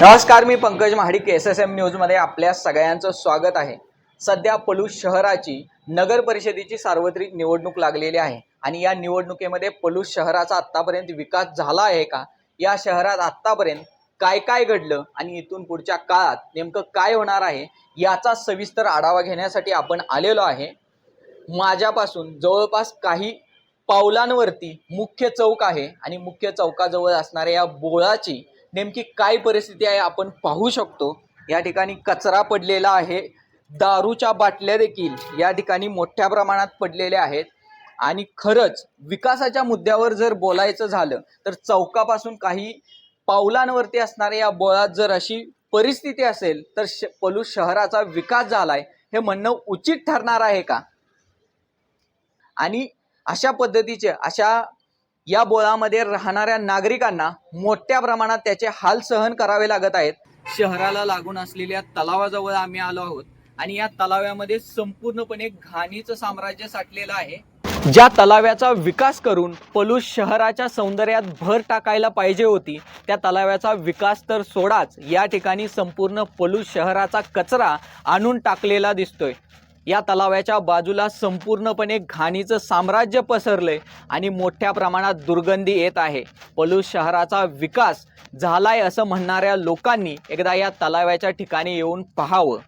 नमस्कार मी Pankaj Mahadik S S M न्यूजमध्ये आपल्या सगळ्यांचं स्वागत आहे. सध्या पलूस शहराची नगर परिषदेची सार्वत्रिक निवडणूक लागलेली आहे. आणि या निवडणुकीमध्ये पलूस शहराचा आत्तापर्यंत विकास झाला आहे का? या शहरात आत्तापर्यंत काय काय घडलं? आणि इथून पुढच्या काळात नेमकं काय होणार आहे? याचा सविस्तर आढावा घेण्यासाठी आपण आलेलो आहे. माझ्यापासून जवळपास काही पावलांवरती मुख्य चौक आहे. आणि मुख्य चौकाजवळ असणाऱ्या या बोळाची नेमकी काय परिस्थिती आहे आपण पाहू शकतो. या ठिकाणी कचरा पडलेला आहे. दारूच्या बाटल्या देखील या ठिकाणी मोठ्या प्रमाणात पडलेल्या आहेत. आणि खरंच विकासाच्या मुद्द्यावर जर बोलायचं झालं तर चौकापासून काही पावलांवरती असणाऱ्या या बोळात जर अशी परिस्थिती असेल तर श पलूस शहराचा विकास झालाय हे म्हणणं उचित ठरणार आहे का? आणि अशा पद्धतीचे अशा या बोळामध्ये राहणाऱ्या नागरिकांना मोठ्या प्रमाणात त्याचे हाल सहन करावे लागत आहेत. शहराला लागून असलेल्या तलावाजवळ आम्ही आलो आहोत आणि या तलाव्यामध्ये संपूर्णपणे घाणीचं साम्राज्य साठलेलं आहे. ज्या तलाव्याचा विकास करून पलूस शहराच्या सौंदर्यात भर टाकायला पाहिजे होती त्या तलाव्याचा विकास तर सोडाच या ठिकाणी संपूर्ण पलूस शहराचा कचरा आणून टाकलेला दिसतोय. या तलावाच्या बाजूला संपूर्णपणे घाणीचं साम्राज्य पसरलंय आणि मोठ्या प्रमाणात दुर्गंधी येत आहे. पलूस शहराचा विकास झालाय असं म्हणणाऱ्या लोकांनी एकदा या तलावाच्या ठिकाणी येऊन पाहावं.